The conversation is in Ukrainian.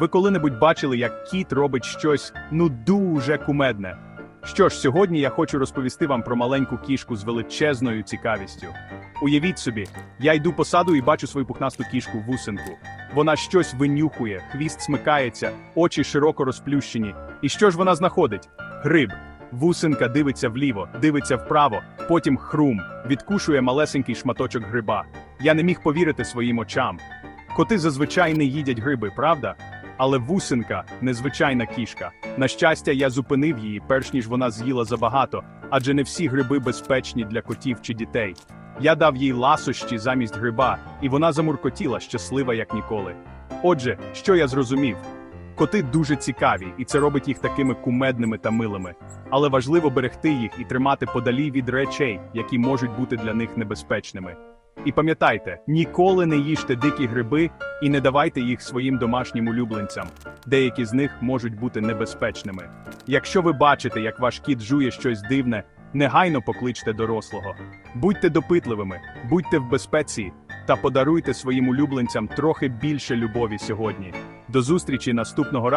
ви коли-небудь бачили, як кіт робить щось ну дуже кумедне? Що ж, сьогодні я хочу розповісти вам про маленьку кішку з величезною цікавістю. Уявіть собі, я йду по саду і бачу свою пухнасту кішку вусинку. Вона щось винюхує, хвіст смикається, очі широко розплющені. І що ж вона знаходить? Гриб. Вусинка дивиться вліво, дивиться вправо, потім хрум, відкушує малесенький шматочок гриба. Я не міг повірити своїм очам. Коти зазвичай не їдять гриби, правда? Але вусинка незвичайна кішка. На щастя, я зупинив її, перш ніж вона з'їла забагато, адже не всі гриби безпечні для котів чи дітей. Я дав їй ласощі замість гриба, і вона замуркотіла, щаслива як ніколи. Отже, що я зрозумів? Коти дуже цікаві, і це робить їх такими кумедними та милими. Але важливо берегти їх і тримати подалі від речей, які можуть бути для них небезпечними. І пам'ятайте, ніколи не їжте дикі гриби і не давайте їх своїм домашнім улюбленцям. Деякі з них можуть бути небезпечними. Якщо ви бачите, як ваш кіт жує щось дивне, негайно покличте дорослого. Будьте допитливими, будьте в безпеці та подаруйте своїм улюбленцям трохи більше любові сьогодні. До зустрічі наступного разу.